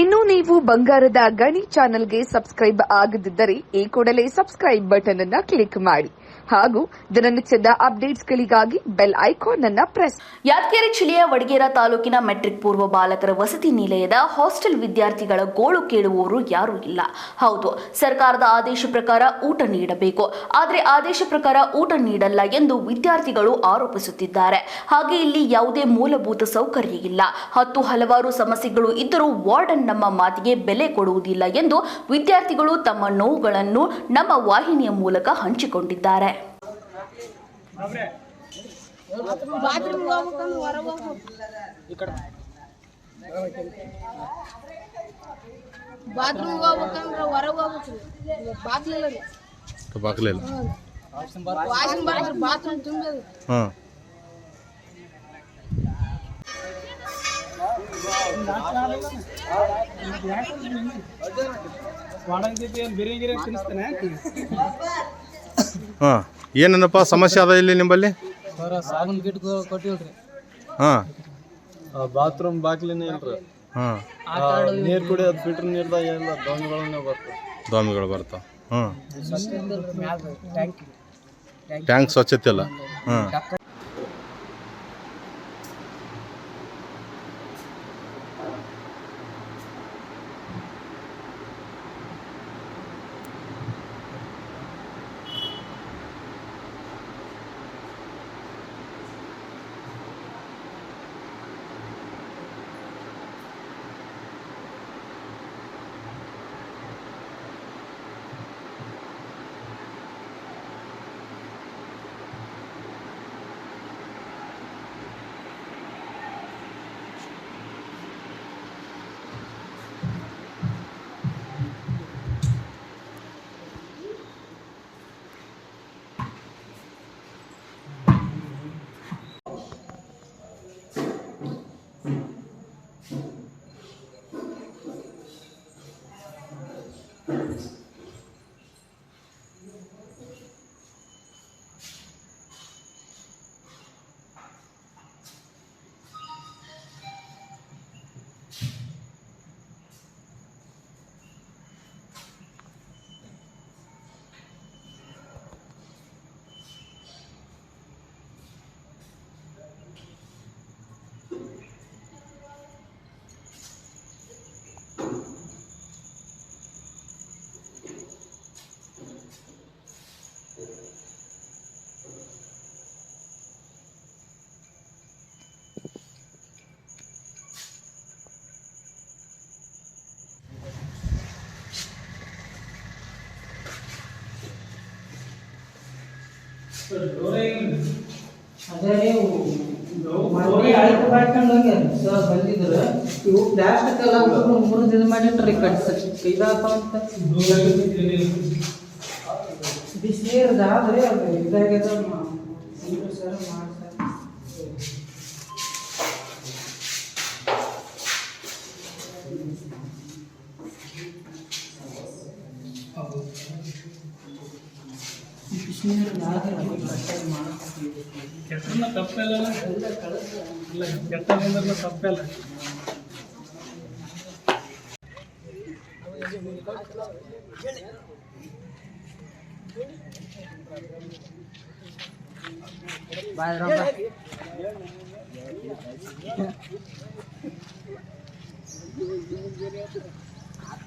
ಇನ್ನು ನೀವು ಬಂಗಾರದ ಗಣಿ ಚಾನೆಲ್ಗೆ ಸಬ್ಸ್ಕ್ರೈಬ್ ಆಗದಿದ್ದರೆ ಈ ಕೂಡಲೇ ಸಬ್ಸ್ಕ್ರೈಬ್ ಬಟನ್ ಅನ್ನ ಕ್ಲಿಕ್ ಮಾಡಿ. ಹಾಗೂ ದಿನನಿತ್ಯದ ಅಪ್ಡೇಟ್ಸ್ಗಳಿಗಾಗಿ ಬೆಲ್ ಐಕಾನ್ ಅನ್ನ ಪ್ರೆಸ್ ಯಾದಗಿರಿ ಜಿಲ್ಲೆಯ ವಡಗೇರ ತಾಲೂಕಿನ ಮೆಟ್ರಿಕ್ ಪೂರ್ವ ಬಾಲಕರ ವಸತಿ ನಿಲಯದ ಹಾಸ್ಟೆಲ್ ವಿದ್ಯಾರ್ಥಿಗಳ ಗೋಳು ಕೇಳುವವರು ಯಾರೂ ಇಲ್ಲ. ಹೌದು, ಸರ್ಕಾರದ ಆದೇಶ ಪ್ರಕಾರ ಊಟ ನೀಡಬೇಕು. ಆದರೆ ಆದೇಶ ಪ್ರಕಾರ ಊಟ ನೀಡಲ್ಲ ಎಂದು ವಿದ್ಯಾರ್ಥಿಗಳು ಆರೋಪಿಸುತ್ತಿದ್ದಾರೆ. ಹಾಗೆ ಇಲ್ಲಿ ಯಾವುದೇ ಮೂಲಭೂತ ಸೌಕರ್ಯ ಇಲ್ಲ. ಹತ್ತು ಹಲವಾರು ಸಮಸ್ಯೆಗಳು ಇದ್ದರೂ ವಾರ್ಡನ್ ನಮ್ಮ ಮಾತಿಗೆ ಬೆಲೆ ಕೊಡುವುದಿಲ್ಲ ಎಂದು ವಿದ್ಯಾರ್ಥಿಗಳು ತಮ್ಮ ನೋವುಗಳನ್ನು ನಮ್ಮ ವಾಹಿನಿಯ ಮೂಲಕ ಹಂಚಿಕೊಂಡಿದ್ದಾರೆ. ಬಾತ್ರೂಮ್ ಹೋಗ್ಬೇಕಂದ್ರೆ ಹೊರಗೆ ಹೋಗ್ಬೇಕು. ಬಾಗ್ಲಿಲ್ಲ. ಬಾಗ್ಲಿಲ್ಲ ವಾಷಿಂಗ್ ಬಾತ್ರೂಮ್ ತುಂಬೋದು. ಹಾಂ ಹಾಂ ಏನನ್ನಪ್ಪ ಸಮಸ್ಯೆ ಅದ ಇಲ್ಲಿ ನಿಂಬಲ್ಲಿ? ಹಾಂ. ಬಾತ್ರೂಮ್ ಬಾಗ್ಲಿನೇ ಇಲ್ರಿ ಹಾಂ. ನೀರ್ ಕುಡಿಯೋದು ಫಿಲ್ಟರ್ ನೀರ್ದಾಗ ಎಲ್ಲ ದೋಣಿಗಳನ್ನ ಬರ್ತವೆ. ದ್ವಾಮಿಗಳು ಬರ್ತಾವ. ಹ್ಞೂ ಟ್ಯಾಂಕ್ ಸ್ವಚ್ಛತೆ ಇಲ್ಲ ಹಾಂ ಅದೇ ಮೊನ್ನೆ ಅಳಿತು ಮಾಡ್ಕೊಂಡು ಬಂದಿದ್ರು ಇವು ಪ್ಲಾಸ್ಟಿಕ್ ಎಲ್ಲ ಮೂರು ದಿನ ಮಾಡಿಟ್ರಿ ಕಟ್ಸ ಬಿಸಿ ಬಿಸಿನೀರ್ದು ಆದ್ರೆ ಅದು ಸರ್ ಮಾಡ್ತಾರೆ ಕೆಟ್ಟನ್ನ ತಪ್ಪಲ್ಲ ಇಲ್ಲ ಕೆಟ್ಟದಿಂದ ತಪ್ಪಲ್ಲ ಬಾಯ್